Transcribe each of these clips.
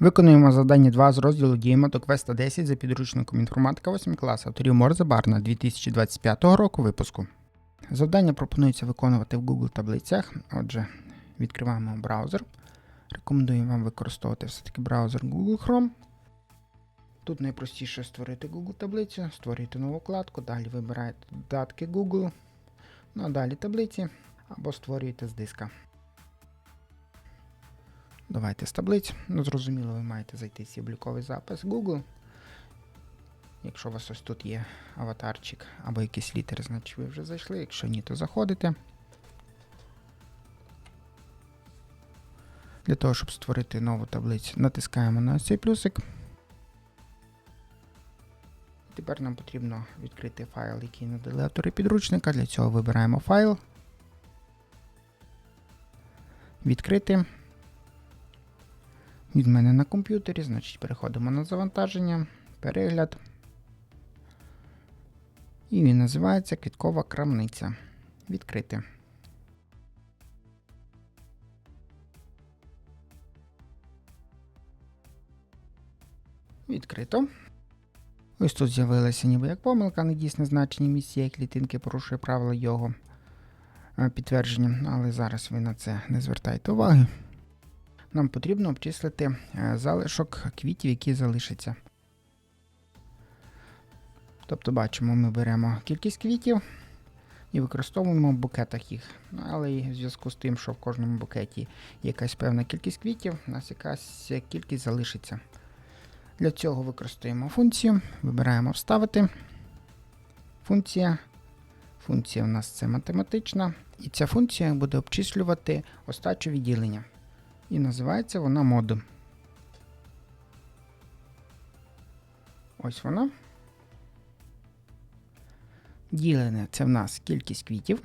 Виконуємо завдання 2 з розділу діємо до квеста 10 за підручником інформатика 8 клас авторів Морзе Барна 2025 року випуску. Завдання пропонується виконувати в Google таблицях. Отже, відкриваємо браузер. Рекомендуємо вам використовувати все-таки браузер Google Chrome. Тут найпростіше створити Google таблицю, створюєте нову вкладку, далі вибираєте додатки Google, ну а далі таблиці або створюєте з диска. Давайте з таблиць. Ну, зрозуміло, ви маєте зайти в свій обліковий запис Google. Якщо у вас ось тут є аватарчик або якісь літери, значить ви вже зайшли. Якщо ні, то заходите. Для того, щоб створити нову таблицю, натискаємо на цей плюсик. Тепер нам потрібно відкрити файл, який надали автори підручника. Для цього вибираємо файл. Відкрити. Від мене на комп'ютері, значить переходимо на завантаження, перегляд. І він називається Квіткова крамниця. Відкрити. Відкрито. Ось тут з'явилася ніби як помилка, недійсне значення місця клітинки порушує правила його е, підтвердження, але зараз ви на це не звертайте уваги нам потрібно обчислити е, залишок квітів, які залишаться. Тобто, бачимо, ми беремо кількість квітів і використовуємо в букетах їх. Ну, Але в зв'язку з тим, що в кожному букеті якась певна кількість квітів, у нас якась кількість залишиться. Для цього використовуємо функцію, вибираємо Вставити. Функція. Функція у нас це математична. І ця функція буде обчислювати остачу відділення. І називається вона мод. Ось вона. Ділене це в нас кількість квітів.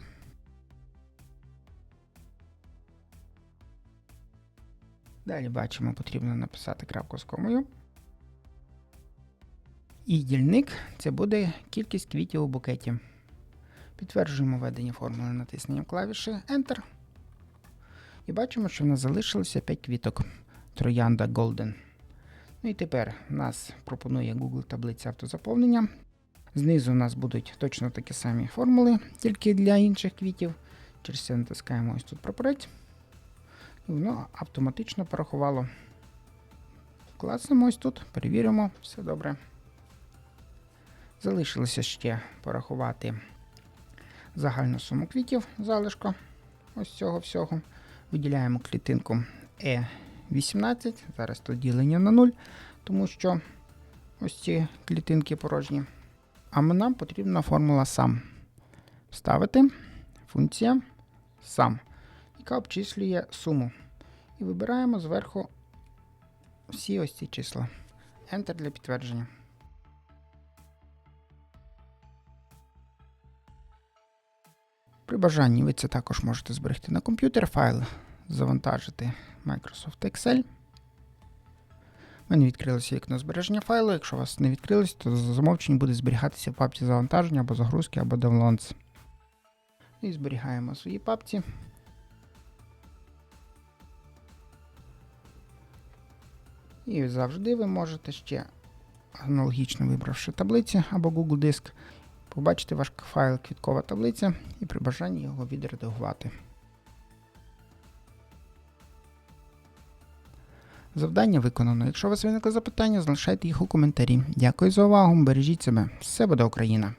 Далі бачимо, потрібно написати крапку з комою. І дільник це буде кількість квітів у букеті. Підтверджуємо введення формули натисненням клавіші Enter. І бачимо, що в нас залишилося 5 квіток Троянда Golden. Ну і тепер нас пропонує Google таблиця автозаповнення. Знизу у нас будуть точно такі самі формули, тільки для інших квітів. Через це натискаємо ось тут прапорець. І воно автоматично порахувало. Класнемо ось тут, перевіримо, все добре. Залишилося ще порахувати загальну суму квітів залишку ось цього всього. Виділяємо клітинку E18. Зараз тут ділення на 0, тому що ось ці клітинки порожні. А нам потрібна формула сам. Ставити функція сам, яка обчислює суму. І вибираємо зверху всі ось ці числа. Enter для підтвердження. При бажанні ви це також можете зберегти на комп'ютер файл, завантажити Microsoft Excel. У мене відкрилося вікно збереження файлу. Якщо у вас не відкрилось, то за замовчення буде зберігатися в папці завантаження або загрузки, або downloads. І зберігаємо свої папці. І завжди ви можете ще, аналогічно вибравши таблиці або Google Диск, побачити ваш файл квіткова таблиця і при бажанні його відредагувати. Завдання виконано. Якщо у вас виникли запитання, залишайте їх у коментарі. Дякую за увагу, бережіть себе. Все буде Україна!